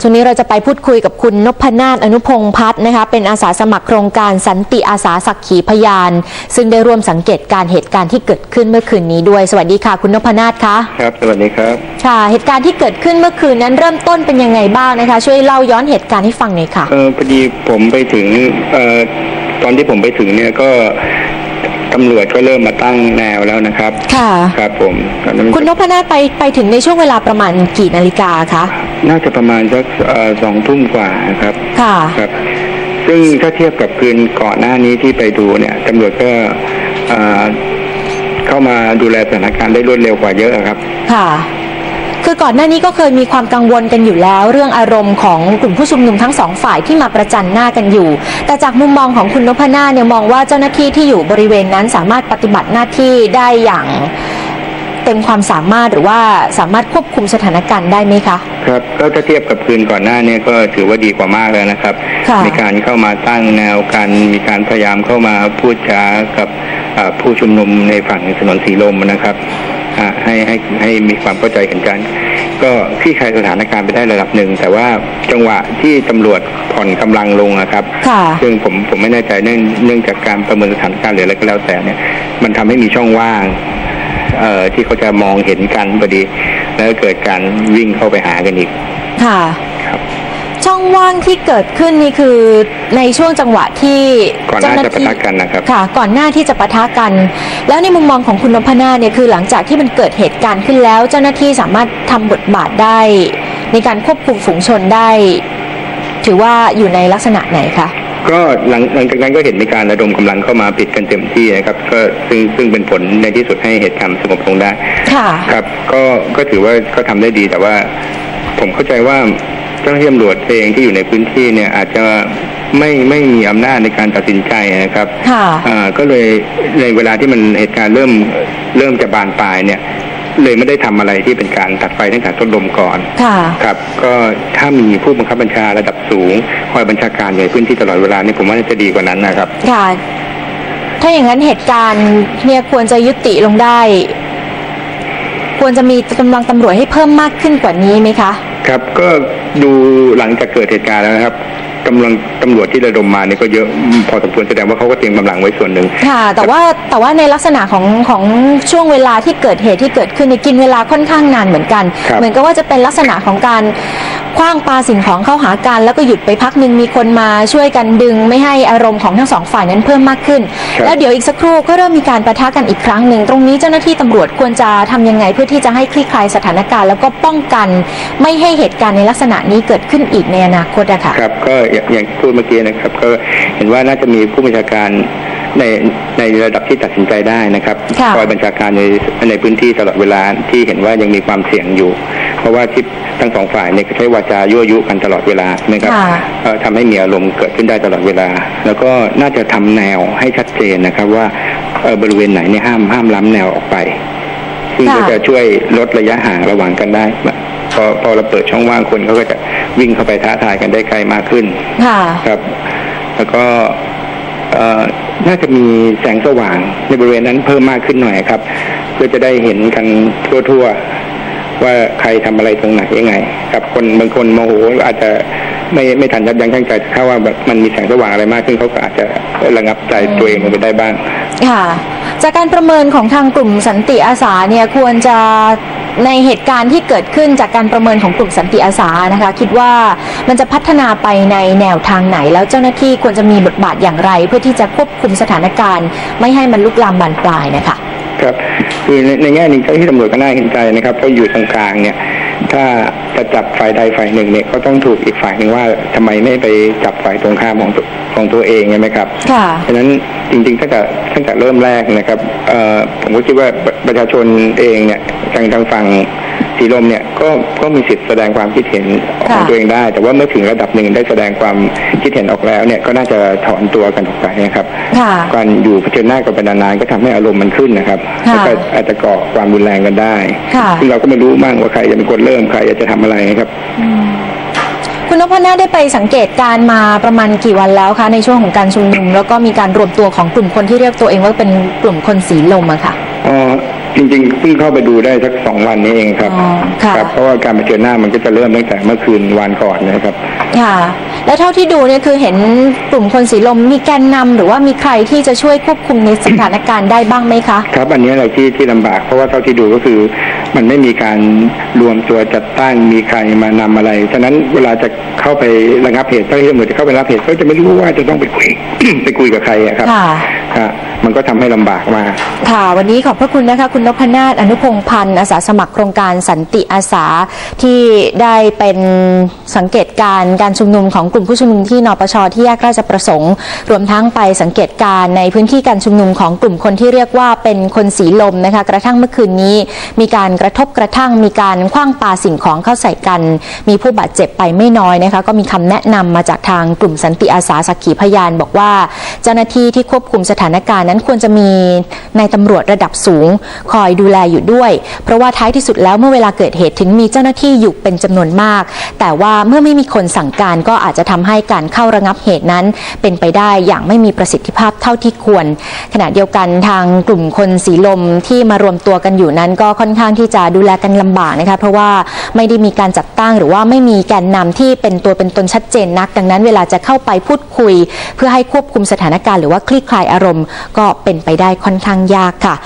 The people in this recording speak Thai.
ช่วงนี้เราจะไปพูดคุยกับคุณนพนาถอนุพงษ์พัฒน์นะคะเป็นอาสาสมัครโครงการสันติอาสาสักขีพยาน ซึ่งได้ร่วมสังเกตการณ์เหตุการณ์ที่เกิดขึ้นเมื่อคืนนี้ด้วย สวัสดีค่ะ คุณนพนาถคะครับสวัสดีครับค่ะเหตุการณ์ที่เกิดขึ้นเมื่อคืนนั้นเริ่มต้นเป็นยังไงบ้างนะคะ ช่วยเล่าย้อนเหตุการณ์ให้ฟังหน่อยค่ะเออพอดีผมไปถึงเอ่อตอนที่ผมไปถึงเนี่ยก็ ตำรวจก็เริ่มมาตั้งแนวแล้วนะครับ ค่ะ ครับผมตอนนั้นคุณนพนาถไปไปถึงในช่วงเวลาประมาณกี่นาฬิกาคะ น่าจะประมาณสักเอ่อสองทุ่มกว่านะครับ ค่ะ ครับ ซึ่งถ้าเทียบกับคืนก่อนหน้านี้ที่ไปดูเนี่ยตำรวจก็เอ่อเข้ามาดูแลสถานการณ์ได้รวดเร็วกว่าเยอะครับ ค่ะ คือก่อนหน้านี้ก็เคยมีความกังวลกันอยู่แล้ว เรื่องอารมณ์ของกลุ่มผู้ชุมนุมทั้งสองฝ่ายที่มาประจันหน้ากันอยู่ แต่จากมุมมองของคุณนพนาถเนี่ยมองว่าเจ้าหน้าที่ที่อยู่บริเวณนั้นสามารถปฏิบัติหน้าที่ได้อย่างเต็มความสามารถหรือว่าสามารถควบคุมสถานการณ์ได้ไหมคะ ครับก็ถ้าเทียบกับคืนก่อนหน้าเนี่ยก็ถือว่าดีกว่ามากแล้วนะครับค่ะมีการเข้ามาตั้งแนวกันมีการพยายามเข้ามาพูดจากับเอ่อผู้ชุมนุมในฝั่งถนนสีลมนะครับอ่าให้ให้ให้มีความเข้าใจกันกัน ก็คลี่คลายสถานการณ์ไปได้ระดับหนึ่ง แต่ว่าจังหวะที่ตำรวจผ่อนกำลังลงนะครับค่ะซึ่งผมผมไม่แน่ใจเนื่องเนื่องจากการประเมินสถานการณ์หรืออะไรก็แล้วแต่เนี่ย มันทำให้มีช่องว่างเอ่อที่เขาจะมองเห็นกันพอดี แล้วเกิดการวิ่งเข้าไปหากันอีก ค่ะ ครับ ช่องว่างที่เกิดขึ้นนี่คือในช่วงจังหวะที่ก่อนหน้าจะปะทะกันนะครับ ค่ะ ก่อนหน้าที่จะปะทะกัน แล้วในมุมมองของคุณนพนาถเนี่ยคือหลังจากที่มันเกิดเหตุการณ์ขึ้นแล้ว เจ้าหน้าที่สามารถทำบทบาทได้ ในการควบคุมฝูงชนได้ ถือว่าอยู่ในลักษณะไหนคะ ก็หลังหลังจากนั้นก็เห็นมีการระดมกำลังเข้ามาปิดกันเต็มที่นะครับก็ซึ่งซึ่งเป็นผลในที่สุดให้เหตุการณ์สงบลงได้ ค่ะ ครับก็ก็ถือว่าก็ทำได้ดีแต่ว่า ผมเข้าใจว่าเจ้าหน้าที่ตำรวจเองที่อยู่ในพื้นที่เนี่ยอาจจะไม่ไม่มีอำนาจในการตัดสินใจนะครับค่ะอ่าก็เลยในเวลาที่มันเหตุการณ์เริ่มเริ่มจะบานปลายเนี่ยเลยไม่ได้ทำอะไรที่เป็นการตัดไฟตั้งแต่ต้นลมก่อนค่ะครับ ก็ถ้ามีผู้บังคับบัญชาระดับสูงคอยบัญชาการอยู่ในพื้นที่ตลอดเวลานี่ผมว่าน่าจะดีกว่านั้นนะครับ ค่ะ ถ้าอย่างนั้นเหตุการณ์เนี่ยควรจะยุติลงได้ ควรจะมีกำลังตำรวจให้เพิ่มมากขึ้นกว่านี้ไหมคะ ครับก็ดูหลังจากเกิดเหตุการณ์แล้วนะครับ กำลังตำรวจที่ระดมมาเนี่ยก็เยอะพอสมควรแสดงว่าเขาก็เตรียมกำลังไว้ส่วนหนึ่งค่ะ แต่ว่าแต่ว่าในลักษณะของของช่วงเวลาที่เกิดเหตุที่เกิดขึ้นเนี่ยกินเวลาค่อนข้างนานเหมือนกันครับเหมือนกับว่าจะเป็นลักษณะของการคว้างปาสิ่งของเข้าหากัน แล้วก็หยุดไปพักหนึ่งมีคนมาช่วยกันดึง ไม่ให้อารมณ์ของทั้งสองฝ่ายนั้นเพิ่มมากขึ้น แล้วเดี๋ยวอีกสักครู่ก็เริ่มมีการประทะกันอีกครั้งหนึ่งตรงนี้เจ้าหน้าที่ตำรวจควรจะทำยังไงเพื่อที่จะให้คลี่คลายสถานการณ์ แล้วก็ป้องกัน ไม่ให้เหตุการณ์ในลักษณะนี้เกิดขึ้นอีกในอนาคตอะค่ะครับก็อย่างอย่างที่พูดเมื่อกี้นะครับ ก็เห็นว่าน่าจะมีผู้บัญชาการในในระดับที่ตัดสินใจได้นะครับค่ะคอยบัญชาการในในพื้นที่ตลอดเวลาที่เห็นว่ายังมีความเสี่ยงอยู่ เพราะว่าที่ทั้งสองฝ่ายเนี่ยก็ใช้วาจายั่วยุกันตลอดเวลานะครับค่ะเอ่อทำให้มีอารมณ์เกิดขึ้นได้ตลอดเวลา แล้วก็น่าจะทำแนวให้ชัดเจนนะครับว่าเอ่อบริเวณไหนเนี่ยห้ามห้ามล้ำแนวออกไปซึ่งค่ะก็จะช่วยลดระยะห่างระหว่างกันได้ พอพอเราเปิดช่องว่างคนเขาก็จะวิ่งเข้าไปท้าทายกันได้ไกลมากขึ้นค่ะครับ แล้วก็เอ่อน่าจะมีแสงสว่างในบริเวณนั้นเพิ่มมากขึ้นหน่อยครับ เพื่อจะได้เห็นกันทั่วๆว่าใครทำอะไรตรงไหนยังไง ครับ คนบางคนโมโหอาจจะไม่ไม่ทันยับยั้งชั่งใจถ้าว่าแบบมันมีแสงสว่างอะไรมากขึ้นเขาก็อาจจะระงับใจตัวเองลงไปได้บ้าง ค่ะ จากการประเมินของทางกลุ่มสันติอาสาเนี่ยควรจะ ในเหตุการณ์ที่เกิดขึ้นจากการประเมินของกลุ่มสันติอาสานะคะ คิดว่ามันจะพัฒนาไปในแนวทางไหน แล้วเจ้าหน้าที่ควรจะมีบทบาทอย่างไร เพื่อที่จะควบคุมสถานการณ์ ไม่ให้มันลุกลามบานปลายนะคะครับคือในในแง่หนึ่งเจ้าหน้าที่ตำรวจก็น่าเห็นใจนะครับเพราะอยู่ตรงกลางเนี่ยถ้าจะจับฝ่ายใดฝ่ายหนึ่งเนี่ยก็ต้องถูกอีกฝ่ายหนึ่งว่าทำไมไม่ไปจับฝ่ายตรงข้ามของตัวของตัวเองใช่ไหมครับค่ะฉะนั้นจริงๆตั้งแต่ตั้งแต่เริ่มแรกนะครับเอ่อผมก็คิดว่าประประชาชนเองเนี่ย ทางทางฝั่งสีลมเนี่ยก็ก็มีสิทธิ์แสดงความคิดเห็นของค่ะตัวเองได้ แต่ว่าเมื่อถึงระดับหนึ่งได้แสดงความคิดเห็นออกแล้วเนี่ยก็น่าจะถอนตัวกันออกไปนะครับค่ะการอยู่เผชิญหน้ากับนานๆก็ทำให้อารมณ์มันขึ้นนะครับค่ะแล้วก็อาจจะก่อความรุนแรงกันได้ค่ะซึ่งเราก็ไม่รู้มั่งว่าใครจะเป็นคนเริ่มใครจะทำอะไรนะครับคุณนพนาถได้ไปสังเกตการณ์มาประมาณกี่วันแล้วคะในช่วงของการชุมนุม แล้วก็มีการรวมตัวของกลุ่มคนที่เรียกตัวเองว่าเป็นกลุ่มคนสีลมอะค่ะอ๋อ จริงๆเพิ่งเข้าไปดูได้สักสองวันนี้เองครับอ๋อค่ะ ครับ เพราะว่าการเผชิญหน้ามันก็จะเริ่มตั้งแต่เมื่อคืนวานก่อนนะครับ ค่ะ แล้วเท่าที่ดูเนี่ยคือเห็นกลุ่มคนสีลมมีแกนนำหรือว่ามีใครที่จะช่วยควบคุมในสถานการณ์ได้บ้างไหมคะ ครับอันนี้อะไรที่ที่ลำบากเพราะว่าเท่าที่ดูก็คือมันไม่มีการรวมตัวจัดตั้งมีใครมานำอะไรฉะนั้นเวลาจะเข้าไประงับเหตุเจ้าหน้าที่ตำรวจจะเข้าไประงับเหตุก็จะไม่รู้ว่าจะต้องไปคุยไปคุยกับใครอะครับค่ะครับมันก็ทำให้ลำบากมากค่ะวันนี้ขอบพระคุณนะคะ คุณนพนาถอนุพงษ์พันธ์อาสาสมัครโครงการสันติอาสาที่ได้เป็นสังเกตการณ์การชุมนุมของกลุ่มผู้ชุมนุมที่นปชที่แยกราชประสงค์ รวมทั้งไปสังเกตการณ์ในพื้นที่การชุมนุมของกลุ่มคนที่เรียกว่าเป็นคนสีลมนะคะกระทั่งเมื่อคืนนี้ มีการกระทบกระทั่งมีการคว้างปาสิ่งของเข้าใส่กัน มีผู้บาดเจ็บไปไม่น้อยนะคะก็มีคำแนะนำมาจากทางกลุ่มสันติอาสาสักขีพยาน บอกว่า เจ้าหน้าที่ที่ควบคุมสถานการณ์นั้นควรจะมีนายตำรวจระดับสูง คอยดูแลอยู่ด้วย เพราะว่าท้ายที่สุดแล้วเมื่อเวลาเกิดเหตุถึงมีเจ้าหน้าที่อยู่เป็นจำนวนมาก แต่ว่าเมื่อไม่มีคนสั่งการก็อาจจะทำให้การเข้าระงับเหตุนั้น เป็นไปได้อย่างไม่มีประสิทธิภาพเท่าที่ควร ขณะเดียวกันทางกลุ่มคนสีลมที่มารวมตัวกันอยู่นั้น ก็ค่อนข้างที่จะดูแลกันลำบากนะคะเพราะว่าไม่ได้มีการจัดตั้งหรือว่าไม่มีแกนนำที่เป็นตัวเป็นตนชัดเจนนัก ดังนั้นเวลาจะเข้าไปพูดคุย เพื่อให้ควบคุมสถานการณ์หรือว่าคลี่คลายอารมณ์ ก็เป็นไปได้ค่อนข้างยากค่ะ